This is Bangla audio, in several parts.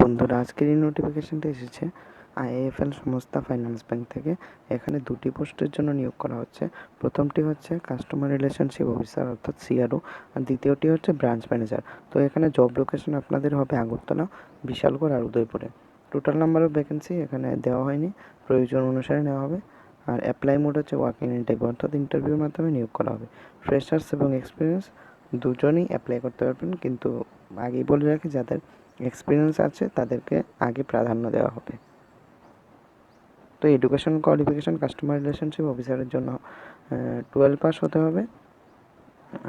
বন্ধুরা, আজকের এই নোটিফিকেশনটা এসেছে আইএফএল সংস্থা ফাইন্যান্স ব্যাংক থেকে। এখানে দুটি পোস্টের জন্য নিয়োগ করা হচ্ছে। প্রথমটি হচ্ছে কাস্টমার রিলেশনশিপ অফিসার অর্থাৎ সিআরও আর দ্বিতীয়টি হচ্ছে ব্রাঞ্চ ম্যানেজার তো এখানে জব লোকেশন আপনাদের হবে আগরতলা, বিশালগড় আর উদয়পুরে। টোটাল নাম্বার অফ ভ্যাকেন্সি এখানে দেওয়া হয়নি, প্রয়োজন অনুসারে নেওয়া হবে। আর অ্যাপ্লাই মোড হচ্ছে ওয়ার্কিং ইন্টারভিউ অর্থাৎ ইন্টারভিউর মাধ্যমে নিয়োগ করা হবে। ফ্রেশার্স এবং এক্সপিরিয়েন্স দুজনই অ্যাপ্লাই করতে পারবেন, কিন্তু আগেই বলে রাখি, যাদের এক্সপিরিয়েন্স আছে, তাদেরকে আগে প্রাধান্য দেওয়া হবে। তো এডুকেশন কোয়ালিফিকেশন কাস্টমার রিলেশনশিপ অফিসারের জন্য টুয়েলভ পাস হতে হবে।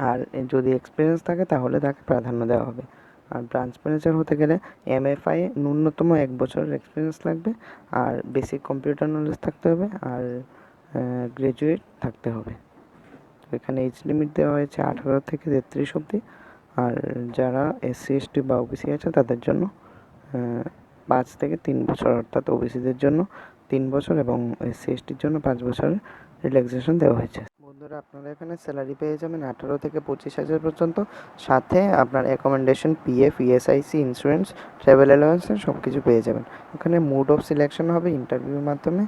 আর যদি এক্সপিরিয়েন্স থাকে, তাহলে তাকে প্রাধান্য দেওয়া হবে। আর ব্রাঞ্চ ম্যানেজার হতে গেলে এমএফআই ন্যূনতম এক বছরের এক্সপিরিয়েন্স লাগবে। আর বেসিক কম্পিউটার নলেজ থাকতে হবে। আর গ্র্যাজুয়েট থাকতে হবে। তো এখানে এজ লিমিট দেওয়া হয়েছে আঠারো থেকে তেত্রিশ অবধি। আর যারা এসসি এসটি বা ওবিসি আছে, তাদের জন্য পাঁচ থেকে তিন বছর, অর্থাৎ ওবিসিদের জন্য তিন বছর এবং এসসি এসটির জন্য পাঁচ বছরের রিল্যাক্সেশন দেওয়া হয়েছে। বন্ধুরা, আপনারা এখানে স্যালারি পেয়ে যাবেন আঠারো থেকে পঁচিশ হাজার পর্যন্ত। সাথে আপনার accommodation PF ESIC insurance travel allowance সব কিছু পেয়ে যাবেন। এখানে মুড অফ সিলেকশন হবে ইন্টারভিউর মাধ্যমে।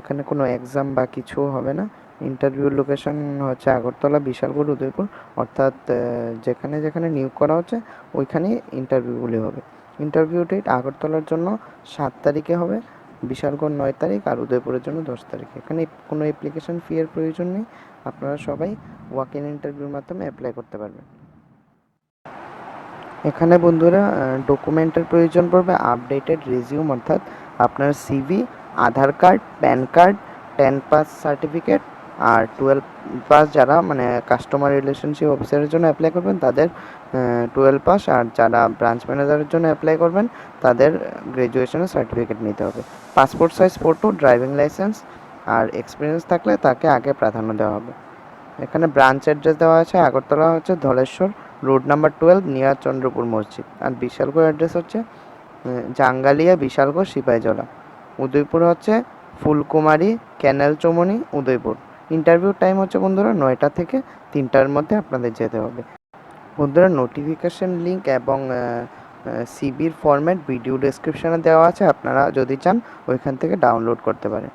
এখানে কোনো এক্সাম বা কিছু হবে না। ইন্টারভিউর লোকেশন হচ্ছে আগরতলা, বিশালগড়, উদয়পুর। অর্থাৎ যেখানে যেখানে নিয়োগ করা হচ্ছে ওইখানেই ইন্টারভিউগুলি হবে। ইন্টারভিউ ডেট আগরতলার জন্য সাত তারিখে হবে, বিশালগড় নয় তারিখ আর উদয়পুরের জন্য দশ তারিখে। এখানে কোনো অ্যাপ্লিকেশন ফি এর প্রয়োজন নেই। আপনারা সবাই ওয়াক ইন ইন্টারভিউর মাধ্যমে অ্যাপ্লাই করতে পারবেন। এখানে বন্ধুরা ডকুমেন্টের প্রয়োজন পড়বে আপডেটেড রেজিউম অর্থাৎ আপনার CV Aadhaar card, PAN card, ten pass certificate আর টুয়েলভ পাস যারা মানে কাস্টমার রিলেশনশিপ অফিসারের জন্য অ্যাপ্লাই করবেন, তাদের টুয়েলভ পাস আর যারা ব্রাঞ্চ ম্যানেজারের জন্য অ্যাপ্লাই করবেন, তাদের গ্র্যাজুয়েশনের সার্টিফিকেট নিতে হবে। Passport size photo driving licence আর এক্সপিরিয়েন্স থাকলে তাকে আগে প্রাধান্য দেওয়া হবে। এখানে ব্রাঞ্চ অ্যাড্রেস দেওয়া আছে, আগরতলা হচ্ছে Dhaleshwar road number twelve near Chandrapur মসজিদ। আর বিশালগড় অ্যাড্রেস হচ্ছে জাঙ্গালিয়া, বিশালগড় সিপাহীজলা উদয়পুর হচ্ছে Phulkumari, canal Chaumani, Udaipur. Interview time হচ্ছে বন্ধুরা নয়টা থেকে তিনটার মধ্যে আপনাদের যেতে হবে। বন্ধুরা নোটিফিকেশন লিঙ্ক এবং সিবির ফরম্যাট ভিডিও ডেসক্রিপশনে দেওয়া আছে, আপনারা যদি চান ওইখান থেকে ডাউনলোড করতে পারেন।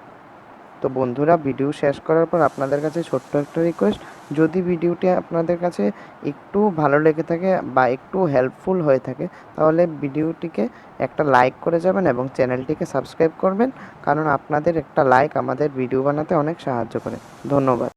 তো বন্ধুরা ভিডিও শেষ করার পর আপনাদের কাছে ছোট্ট একটা রিকোয়েস্ট যদি ভিডিওটি আপনাদের কাছে একটু ভালো লেগে থাকে বা একটু হেল্পফুল হয়ে থাকে, তাহলে ভিডিওটিকে একটা লাইক করে যাবেন এবং চ্যানেলটিকে সাবস্ক্রাইব করবেন, কারণ আপনাদের একটা লাইক আমাদের ভিডিও বানাতে অনেক সাহায্য করে। ধন্যবাদ।